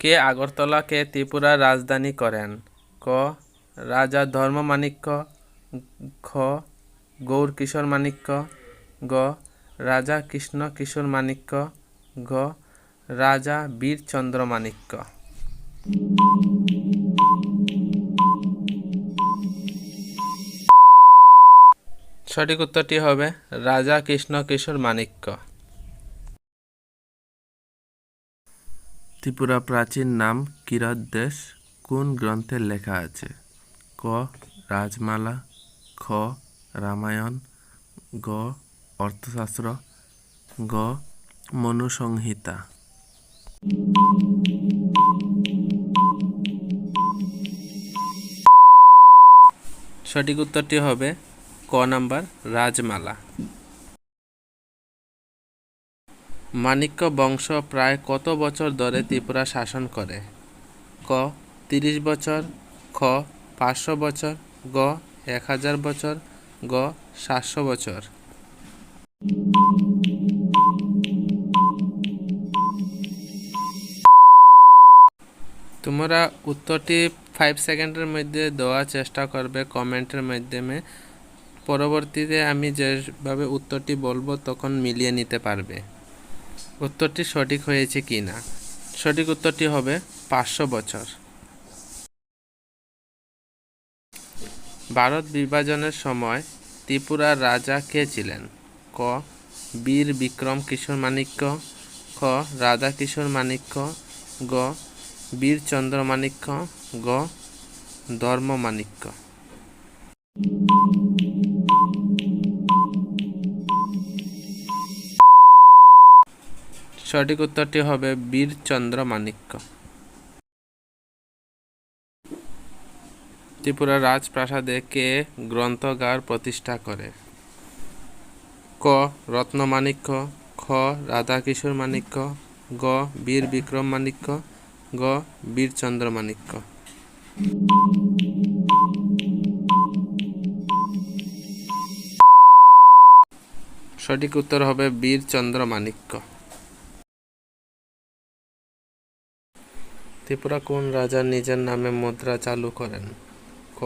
কে আগরতলাকে ত্রিপুরার রাজধানী করেন? ক. রাজা ধর্ম ধর্মমাণিক্য খ গৌরকিশোর মাণিক্য গ. রাজা কৃষ্ণ কিশোর মাণিক্য গ রাজা বীরচন্দ্র মাণিক্য সঠিক উত্তরটি হবে রাজা কৃষ্ণ কিশোর মাণিক্য ত্রিপুরা প্রাচীন নাম কিরাত দেশ কোন গ্রন্থে লেখা আছে? ক, রাজমালা, খ, রামায়ণ, গ, অর্থশাস্ত্র, গ, মনুসংহিতা। সঠিক উত্তরটি হবে ক নাম্বার রাজমালা। মাণিক্য বংশ প্রায় কত বছর ধরে ত্রিপুরা শাসন করে? ক, তিরিশ বছর, খ, পাঁচশো বছর, গ, এক হাজার বছর, গ, সাতশো বছর। তোমরা উত্তরটি ফাইভ সেকেন্ডের মধ্যে দেওয়ার চেষ্টা করবে কমেন্টের মাধ্যমে। পরবর্তীতে আমি যেভাবে উত্তরটি বলব তখন মিলিয়ে নিতে পারবে। উত্তরটি সঠিক হয়েছে কি না? সঠিক উত্তরটি হবে পাঁচশো বছর। ভারত বিভাজনের সময় ত্রিপুরার রাজা কে ছিলেন? ক. বীর বিক্রম কিশোর মাণিক্য। খ. রাধা কিশোর মাণিক্য। গ. বীরচন্দ্র মাণিক্য। গ. ধর্ম মাণিক্য। সঠিক উত্তরটি হবে বীরচন্দ্র মাণিক্য। ত্রিপুরা রাজপ্রাসাদে কে গ্রন্থগার প্রতিষ্ঠা করে? ক. রত্নমাণিক্য খ. রাধাকিশোর মাণিক্য। গ. বীর বিক্রম মাণিক্য। গ. বীরচন্দ্র মাণিক্য। সঠিক উত্তর হবে বীরচন্দ্র মাণিক্য। ত্রিপুরা কোন রাজা নিজের নামে মুদ্রা চালু করেন? ক,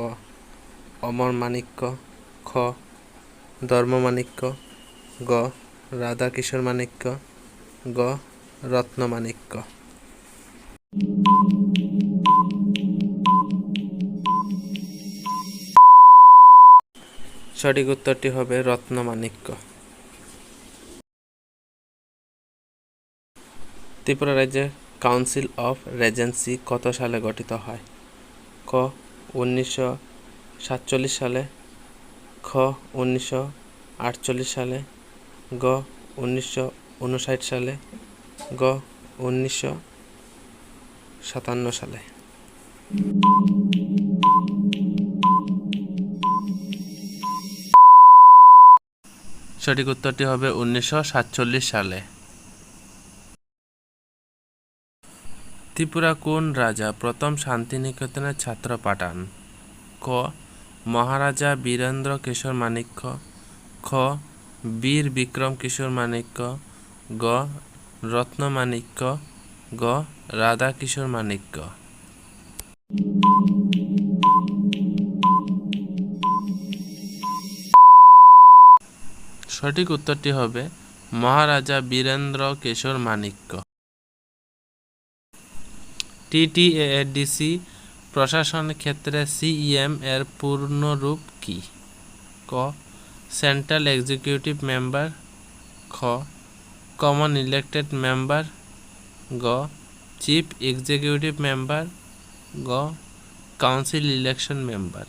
অমর মাণিক্য। খ ধর্মমাণিক্য গ রাধাকিশোর মাণিক্য। গ রত্নমাণিক্য সঠিক উত্তরটি হবে রত্নমাণিক্য ত্রিপুরা রাজ্যে কাউন্সিল অফ রেজেন্সি কত সালে গঠিত হয়? ক, উনিশশো সাতচল্লিশ সালে, খ, উনিশশো আটচল্লিশ সালে, গ, উনিশশো উনষাট সালে, গ, উনিশশো সাতান্ন সালে। সঠিক উত্তরটি হবে উনিশশো সাতচল্লিশ সালে। ত্রিপুরা কোন রাজা প্রথম শান্তিনিকেতনের ছাত্র পাঠান? ক. মহারাজা বীরেন্দ্র কিশোর মাণিক্য। খ. বীর বিক্রম কিশোর মাণিক্য। গ. রত্নমাণিক্য গ. রাধা কিশোর মাণিক্য। সঠিক উত্তরটি হবে মহারাজা বীরেন্দ্র কিশোর মাণিক্য। টিটিএডিসি প্রশাসন ক্ষেত্রে সিইএম এর পূর্ণরূপ কি? ক. Central executive member. খ. Common elected member. গ. Chief executive member. গ. Council election member.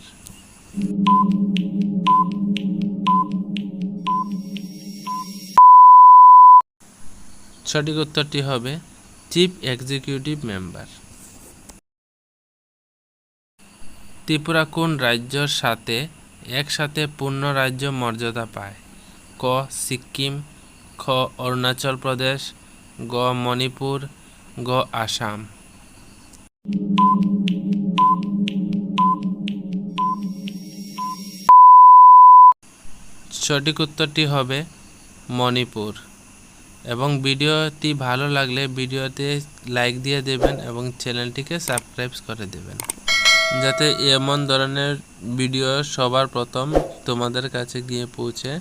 সঠিক উত্তরটি হবে চিফ এক্সিকিউটিভ মেম্বার। ত্রিপুরা কোন রাজ্যর সাথে একসাথে পূর্ণ রাজ্য মর্যাদা পায়? ক, সিকিম, খ, অরুণাচল প্রদেশ, গ, মণিপুর, গ, আসাম। সঠিক উত্তরটি হবে মণিপুর। এবং ভিডিওটি ভালো লাগলে ভিডিওতে লাইক দিয়ে দেবেন এবং চ্যানেলটিকে সাবস্ক্রাইব করে দেবেন। যাতে এমন ধরনের ভিডিও সবার প্রথম তোমাদের কাছে গিয়ে পৌঁছে।